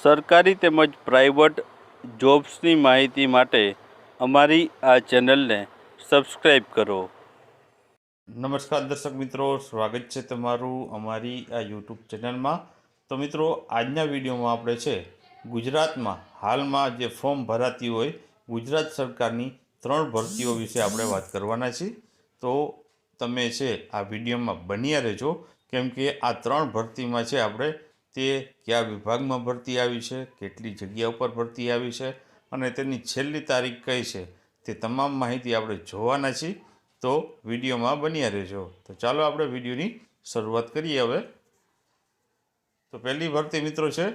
સરકારી તેમજ પ્રાઇવેટ જોબ્સની માહિતી માટે અમારી આ ચેનલને સબસ્ક્રાઈબ કરો. નમસ્કાર દર્શક મિત્રો, સ્વાગત છે તમારું અમારી આ યુટ્યુબ ચેનલમાં. તો મિત્રો, આજના વિડીયોમાં આપણે છે, ગુજરાતમાં હાલમાં જે ફોર્મ ભરાતી હોય, ગુજરાત સરકારની ત્રણ ભરતીઓ વિશે આપણે વાત કરવાના છીએ. તો તમે છે, આ વિડીયોમાં બન્યા રહેજો. કેમ કે આ ત્રણ ભરતીમાં છે, આપણે તે કયા વિભાગમાં ભરતી આવી છે, કેટલી જગ્યા ઉપર ભરતી આવી છે અને તેની છેલ્લી તારીખ કઈ છે, તે તમામ માહિતી આપણે જોવાના છીએ. તો વિડીયોમાં બન્યા રહેજો. તો ચાલો આપણે વિડીયોની શરૂઆત કરીએ હવે. તો પહેલી ભરતી મિત્રો છે,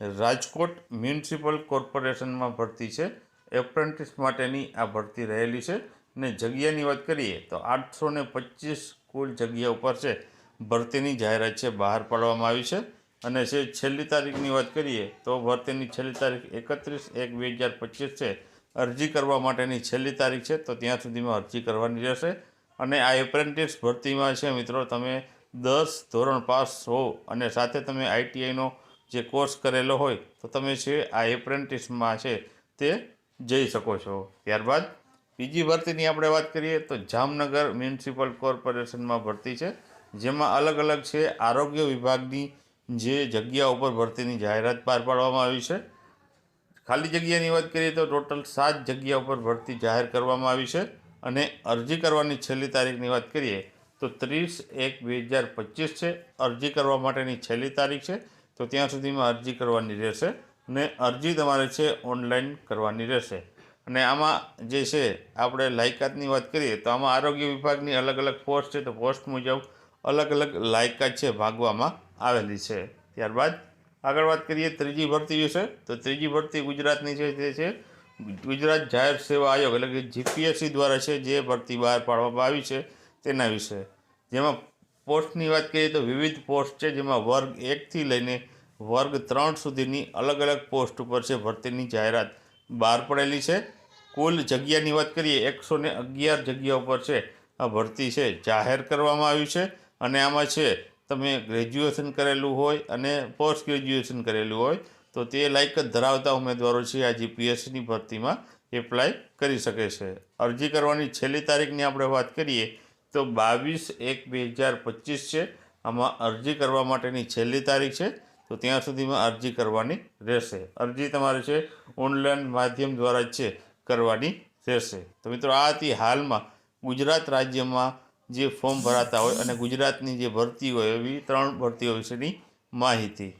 રાજકોટ મ્યુનિસિપલ કોર્પોરેશનમાં ભરતી છે. એપ્રેન્ટિસ માટેની આ ભરતી રહેલી છે. ને જગ્યાની વાત કરીએ તો આઠસો ને પચીસ કુલ જગ્યા ઉપર છે. ભરતીની જાહેરાત છે બહાર પાડવામાં આવી છે. અને છે છેલ્લી તારીખની વાત કરીએ, તો ભરતીની છેલ્લી તારીખ એકત્રીસ એક બે હજાર પચીસ છે. અરજી કરવા માટેની છેલ્લી તારીખ છે, તો ત્યાં સુધીમાં અરજી કરવાની રહેશે. અને આ એપ્રેન્ટિસ ભરતીમાં છે મિત્રો, તમે દસ ધોરણ પાસ હો અને સાથે તમે આઈટીઆઈનો જે કોર્સ કરેલો હોય, તો તમે છે આ એપ્રેન્ટિસમાં છે તે જઈ શકો છો. ત્યારબાદ બીજી ભરતીની આપણે વાત કરીએ, તો જામનગર મ્યુનિસિપલ કોર્પોરેશનમાં ભરતી છે, જેમાં અલગ અલગ છે આરોગ્ય વિભાગની જે જગ્યા ઉપર ભરતીની જાહેરાત બહાર પાડવામાં આવી છે. ખાલી જગ્યાની વાત કરીએ તો ટોટલ સાત જગ્યા ઉપર ભરતી જાહેર કરવામાં આવી છે અને અરજી કરવાની છેલ્લી તારીખની વાત કરીએ તો ત્રીસ એક બે હજાર પચીસ છે. અરજી કરવા માટેની છેલ્લી તારીખ છે. તો ત્યાં સુધીમાં અરજી કરવાની રહેશે અને અરજી તમારે છે ઓનલાઈન કરવાની રહેશે. અને આમાં જે છે, આપણે લાયકાતની વાત કરીએ તો આમાં આરોગ્ય વિભાગની અલગ અલગ પોસ્ટ છે. તો પોસ્ટ મુજબ અલગ અલગ લાયકાત છે ભાગવામાં આવેલી છે. ત્યારબાદ આગળ વાત કરીએ ત્રીજી ભરતી વિશે. તો ત્રીજી ભરતી ગુજરાતની છે તે છે, ગુજરાત જાહેર સેવા આયોગ એટલે કે જીપીએસસી દ્વારા છે જે ભરતી બહાર પાડવામાં આવી છે તેના વિશે. જેમાં પોસ્ટની વાત કરીએ તો વિવિધ પોસ્ટ છે જેમાં વર્ગ એકથી લઈને વર્ગ ત્રણ સુધીની અલગ અલગ પોસ્ટ ઉપર છે ભરતીની જાહેરાત બહાર પડેલી છે. કુલ જગ્યાની વાત કરીએ, એકસો અગિયાર જગ્યા ઉપર છે આ ભરતી છે જાહેર કરવામાં આવી છે. અને આમાં છે, તમે ગ્રેજ્યુએશન કરેલું હોય અને પોસ્ટ ગ્રેજ્યુએશન કરેલું હોય, તો તે લાયકાત ધરાવતા ઉમેદવારો છે આ જીપીએસસીની ભરતીમાં એપ્લાય કરી શકે છે. અરજી કરવાની છેલ્લી તારીખની આપણે વાત કરીએ, તો બાવીસ એક બે હજાર પચીસ છે, આમાં અરજી કરવા માટેની છેલ્લી તારીખ છે, તો ત્યાં સુધીમાં અરજી કરવાની રહેશે. અરજી તમારે છે ઓનલાઈન માધ્યમ દ્વારા છે, કરવાની રહેશે. તો મિત્રો આ હતી હાલમાં ગુજરાત રાજ્યમાં જે ફોર્મ ભરાતા હોય અને ગુજરાતની જે ભરતી હોય એવી ત્રણ ભરતીઓ વિશેની માહિતી.